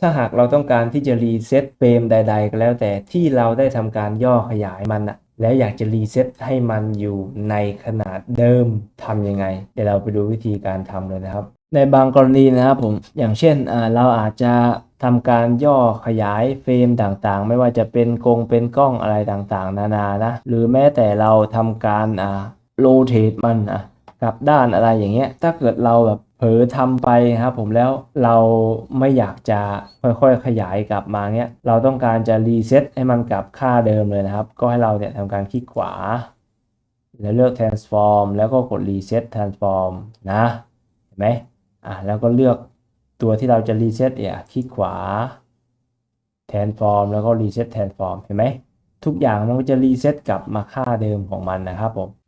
ถ้าหากเราต้องการที่จะรีเซ็ตเฟรมใด ๆ ก็แล้วแต่ที่เราได้ทำการย่อขยายมันอะแล้วอยากจะรีเซ็ตให้มันอยู่ในขนาดเดิมทำยังไง เดี๋ยวเราไปดูวิธีการทำเลยนะครับ ในบางกรณีนะครับผมอย่างเช่นเราอาจจะทำการย่อขยายเฟรมต่างๆ ไม่ว่าจะเป็นกงเป็นกล้องอะไรต่างๆ นานานะหรือแม้แต่เราทำการอ่าโรเทตมันอะกลับด้านอะไรอย่างเงี้ยถ้าเกิดเราแบบ เผลอทำไปครับผมแล้วเราไม่อยากจะค่อยๆ ขยายกลับมาเงี้ยเราต้องการจะรีเซ็ตให้มันกลับค่าเดิมเลยนะครับ ก็ให้เราเนี่ยทำการคลิกขวา แล้วเลือก transform แล้วก็กด reset transform นะเห็นไหมอะแล้วก็เลือกตัวที่เราจะ reset เนี่ยคลิกขวา transform แล้วก็ reset transform เห็นไหมทุกอย่างมันก็จะ reset กลับมาค่าเดิมของมันนะครับผม